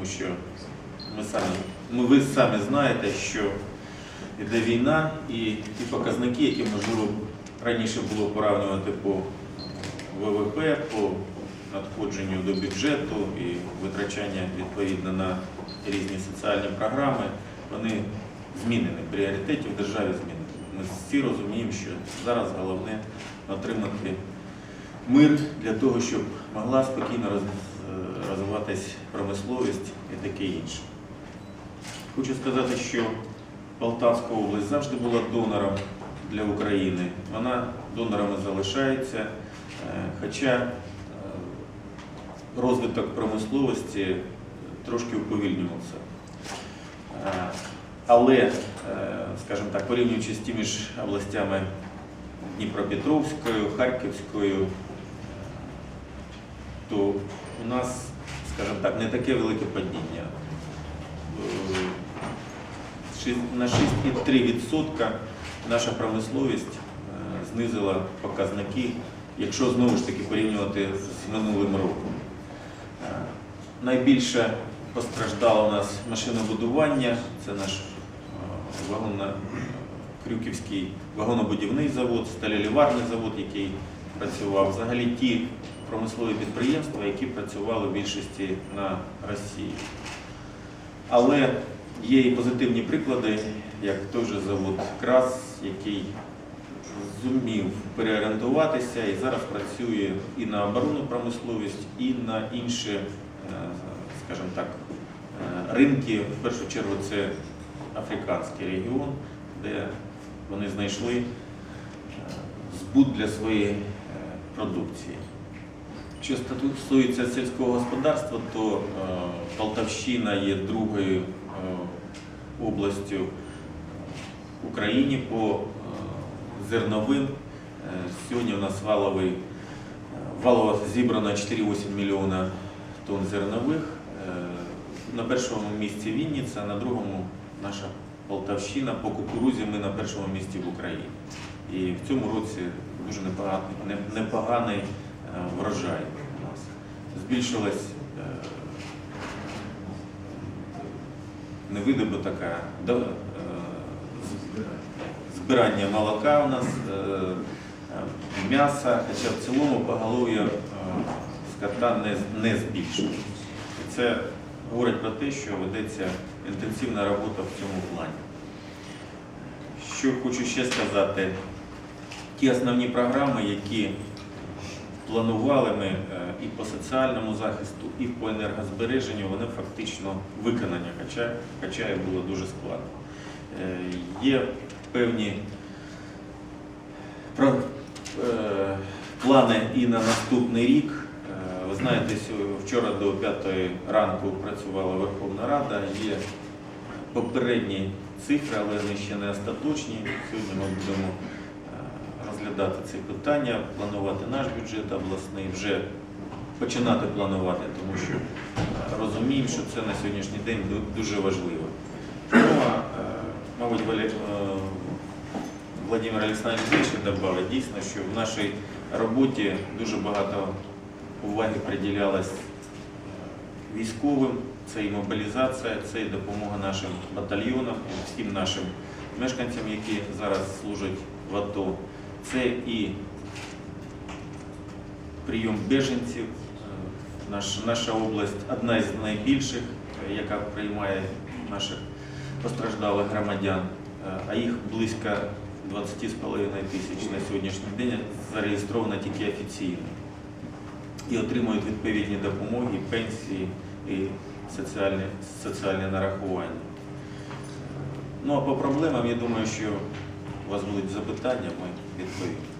тому що ми самі, ми, ви самі знаєте, що йде війна і ті показники, які можливо раніше було порівнювати по ВВП, по надходженню до бюджету і витрачання відповідно на різні соціальні програми, вони змінені. Пріоритети в державі змінені. Ми всі розуміємо, що зараз головне отримати мир для того, щоб могла спокійно роз- е, розвиватись промисловість і таке інше. Хочу сказати, що Полтавська область завжди була донором для України. Вона донором і залишається, е, хоча е, розвиток промисловості трошки уповільнювався. Е, Але, скажімо так, порівнюючи з тими ж областями Дніпропетровською, Харківською, то у нас, скажімо так, не таке велике падіння. Е, На 6,3% наша промисловість е, знизила показники, якщо знову ж таки порівнювати з минулим роком. Е, Найбільше постраждало у нас машинобудування, це наш е, вагонно Крюківський вагонобудівний завод, сталеліварний завод, який працював. Взагалі ті промислові підприємства, які працювали в більшості на Росії. Але є і позитивні приклади, як той же завод Крас, який зумів переорієнтуватися і зараз працює і на оборонну промисловість, і на інші, е, скажімо так, е, ринки. В першу чергу це африканський регіон, де вони знайшли е, збут для своєї продукції. Що стосується сільського господарства, то е, Полтавщина є другою е, областю в Україні по е, зерновим. Сьогодні у нас валовий, валово зібрано 4,8 мільйона тонн зернових. На першому місці Вінниця, на другому наша Полтавщина. По кукурузі ми на першому місці в Україні. І в цьому році дуже непоганий, непоганий врожай у нас. Збільшилась е, не видобуток, а до- е, збирання молока у нас, е, м'яса, хоча в цілому поголов'я скота не, з- збільшилось. І це говорить про те, що ведеться інтенсивна робота в цьому плані. Що хочу ще сказати, ті основні програми, які планували ми е, і по соціальному захисту, і по енергозбереженню, вони фактично виконані, хоча, хоча і було дуже складно. Е, Є певні е, плани і на наступний рік. Ви знаєте, вчора до 5 ранку працювала Верховна Рада. Є попередні цифри, але вони ще не остаточні. Сьогодні ми будемо розглядати ці питання, планувати наш бюджет обласний, вже починати планувати, тому що е, розуміємо, що це на сьогоднішній день дуже важливо. Ну, а, е, мабуть, Валі- е, Олександрович більше додав, дійсно, що в нашій роботі дуже багато уваги приділялось військовим, це і мобілізація, це і допомога нашим батальйонам, всім нашим мешканцям, які зараз служать в АТО. Це і прийом біженців. Наш, наша область одна із найбільших, яка приймає наших постраждалих громадян, а їх близько 20,5 тисяч на сьогоднішній день зареєстровано тільки офіційно і отримують відповідні допомоги, пенсії і соціальні, соціальні нарахування. Ну а по проблемам, я думаю, що вас будуть запитання, ми відповімо.